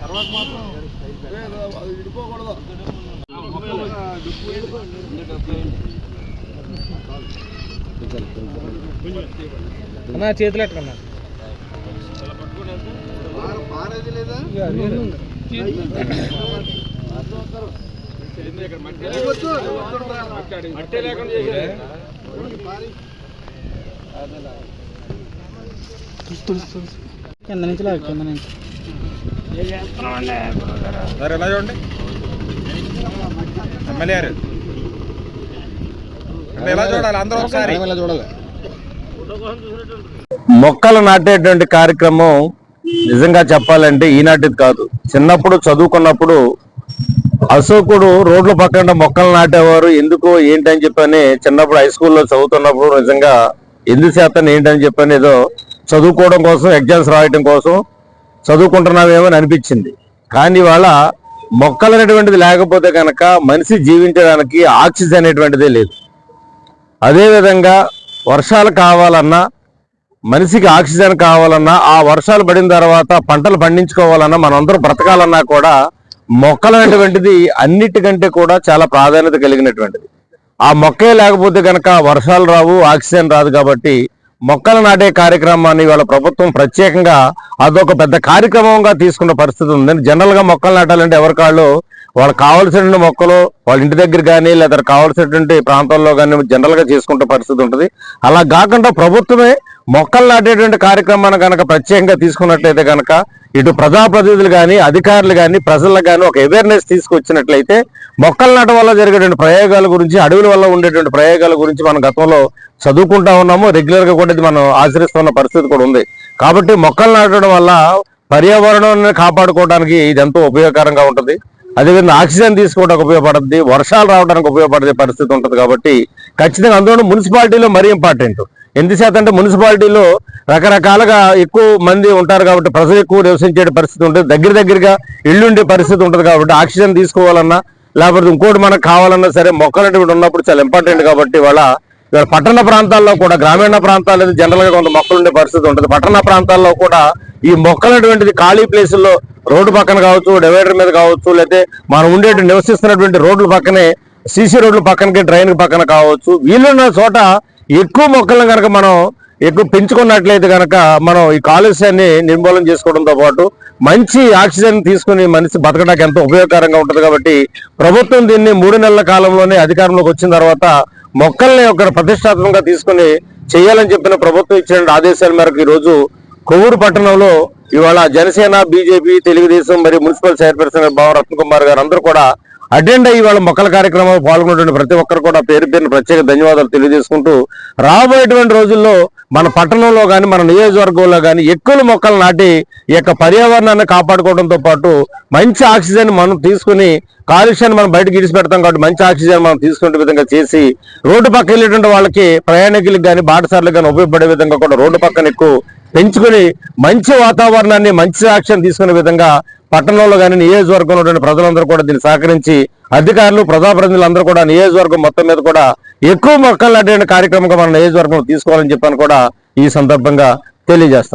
తర్వాత మాత్రం అది విడిపోకూడదు అన్నా చేతులు ఎట్టుకున్నా పార- పారేది లేదా ఇవ్వచ్చు, ఇవ్వచ్చురా. కింద నుంచి లాగు కింద నుంచి సార్ ఎలా చూడండి ఎమ్మెల్యే గారు అంటే ఎలా చూడాలి అందరూ ఒకసారి చూడాలి మొక్కలు నాటేటువంటి కార్యక్రమం నిజంగా చెప్పాలంటే ఈనాటిది కాదు. చిన్నప్పుడు చదువుకున్నప్పుడు అశోకుడు రోడ్ల పక్కన మొక్కలు నాటేవారు. ఎందుకు ఏంటని చెప్పని చిన్నప్పుడు హై స్కూల్లో చదువుతున్నప్పుడు నిజంగా ఎందు శాతం ఏంటని చెప్పని ఏదో చదువుకోవడం కోసం ఎగ్జామ్స్ రాయడం కోసం చదువుకుంటున్నామేమో అని అనిపించింది. కానీ ఇవాళ మొక్కలు అనేటువంటిది లేకపోతే కనుక మనిషి జీవించడానికి ఆక్సిజన్ అనేటువంటిదే లేదు. అదేవిధంగా వర్షాలు కావాలన్నా మనిషికి ఆక్సిజన్ కావాలన్నా ఆ వర్షాలు పడిన తర్వాత పంటలు పండించుకోవాలన్నా మనందరూ బ్రతకాలన్నా కూడా మొక్కలు అనేటువంటిది అన్నిటికంటే కూడా చాలా ప్రాధాన్యత కలిగినటువంటిది. ఆ మొక్కే లేకపోతే కనుక వర్షాలు రావు ఆక్సిజన్ రాదు కాబట్టి మొక్కలు నాటే కార్యక్రమాన్ని వాళ్ళ ప్రభుత్వం ప్రత్యేకంగా అదొక పెద్ద కార్యక్రమంగా తీసుకున్న పరిస్థితి ఉంది జనరల్గా మొక్కలు నాటాలంటే ఎవరి కాళ్ళు? వాళ్ళకి కావాల్సిన మొక్కలు వాళ్ళ ఇంటి దగ్గర కానీ లేదా కావాల్సినటువంటి ప్రాంతాల్లో కానీ జనరల్గా చేసుకుంటే పరిస్థితి ఉంటుంది. అలా కాకుండా ప్రభుత్వమే మొక్కలు నాటేటువంటి కార్యక్రమాన్ని కనుక ప్రత్యేకంగా తీసుకున్నట్లయితే కనుక ఇటు ప్రజాప్రతినిధులు కానీ అధికారులు కానీ ప్రజలకు కానీ ఒక అవేర్నెస్ తీసుకొచ్చినట్లయితే మొక్కలు నాటం వల్ల జరిగేటువంటి ప్రయోగాల గురించి అడవుల వల్ల ఉండేటువంటి ప్రయోగాల గురించి మనం గతంలో చదువుకుంటా ఉన్నాము. రెగ్యులర్గా కూడా ఇది మనం ఆచరిస్తున్న పరిస్థితి కూడా ఉంది. కాబట్టి మొక్కలు నాటడం వల్ల పర్యావరణాన్ని కాపాడుకోవడానికి ఇది ఎంతో ఉపయోగకరంగా ఉంటుంది. అదేవిధంగా ఆక్సిజన్ తీసుకోవడానికి ఉపయోగపడుతుంది. వర్షాలు రావడానికి ఉపయోగపడే పరిస్థితి ఉంటుంది కాబట్టి ఖచ్చితంగా అందులో మున్సిపాలిటీలో మరీ ఇంపార్టెంట్. ఎందుచేత అంటే మున్సిపాలిటీలో రకరకాలుగా ఎక్కువ మంది ఉంటారు కాబట్టి ప్రజలు ఎక్కువ నివసించే పరిస్థితి ఉంటుంది. దగ్గర దగ్గరగా ఇల్లు ఉండే పరిస్థితి ఉంటుంది కాబట్టి ఆక్సిజన్ తీసుకోవాలన్నా లేకపోతే ఇంకోటి మనకు కావాలన్నా సరే మొక్కలు అనేటువంటి ఉన్నప్పుడు చాలా ఇంపార్టెంట్ కాబట్టి వాళ్ళ ఇవాళ పట్టణ ప్రాంతాల్లో కూడా గ్రామీణ ప్రాంతాల్లో జనరల్గా కొంత మొక్కలు ఉండే పరిస్థితి ఉంటుంది. పట్టణ ప్రాంతాల్లో కూడా ఈ మొక్కలటువంటిది ఖాళీ ప్లేసుల్లో రోడ్డు పక్కన కావచ్చు డివైడర్ మీద కావచ్చు లేకపోతే మనం ఉండే నివసిస్తున్నటువంటి రోడ్ల పక్కనే సీసీ రోడ్ల పక్కనకి డ్రైన్ పక్కన కావచ్చు వీలున్న చోట ఎక్కువ మొక్కలను కనుక మనం ఎక్కువ పెంచుకున్నట్లయితే కనుక మనం ఈ కాలుష్యాన్ని నిర్మూలన చేసుకోవడంతో పాటు మంచి ఆక్సిజన్ తీసుకుని మనిషి బతకడానికి ఎంతో ఉపయోగకరంగా ఉంటుంది కాబట్టి ప్రభుత్వం దీన్ని మూడు నెలల కాలంలోనే అధికారంలోకి వచ్చిన తర్వాత మొక్కల్ని ఒక ప్రతిష్టాత్మకంగా తీసుకుని చేయాలని చెప్పిన ప్రభుత్వం ఇచ్చిన ఆదేశాల మేరకు ఈరోజు రోజు కొవ్వూరు పట్టణంలో ఇవాళ జనసేన బీజేపీ తెలుగుదేశం మరియు మున్సిపల్ చైర్పర్సన్ భావ రత్నకుమార్ గారు అందరూ కూడా అటెండ్ అయ్యి వాళ్ళ మొక్కల కార్యక్రమంలో పాల్గొన్నటువంటి ప్రతి ఒక్కరు కూడా పేరు పేరున ప్రత్యేక ధన్యవాదాలు తెలియజేసుకుంటూ రాబోయేటువంటి రోజుల్లో మన పట్టణంలో కానీ మన నియోజకవర్గంలో కానీ ఎక్కువ మొక్కలు నాటి ఈ యొక్క పర్యావరణాన్ని కాపాడుకోవడంతో పాటు మంచి ఆక్సిజన్ మనం తీసుకుని కాలుష్యాన్ని మనం బయటకు ఇడిచిపెడతాం కాబట్టి మంచి ఆక్సిజన్ మనం తీసుకునే విధంగా చేసి రోడ్డు పక్క వెళ్ళేటువంటి వాళ్ళకి ప్రయాణికులకు కానీ బాటసార్లకు కానీ ఉపయోగపడే విధంగా కూడా రోడ్డు పక్కన ఎక్కువ పెంచుకుని మంచి వాతావరణాన్ని మంచి యాక్షన్ తీసుకునే విధంగా పట్టణంలో కానీ నియోజకవర్గంలో ఉన్నటువంటి ప్రజలందరూ కూడా దీన్ని సహకరించి అధికారులు ప్రజాప్రతినిధులందరూ కూడా నియోజకవర్గం మొత్తం మీద కూడా ఎక్కువ మొక్కలు నాటే కార్యక్రమంగా మన నియోజకవర్గం తీసుకోవాలని చెప్పని కూడా ఈ సందర్భంగా తెలియజేస్తాం.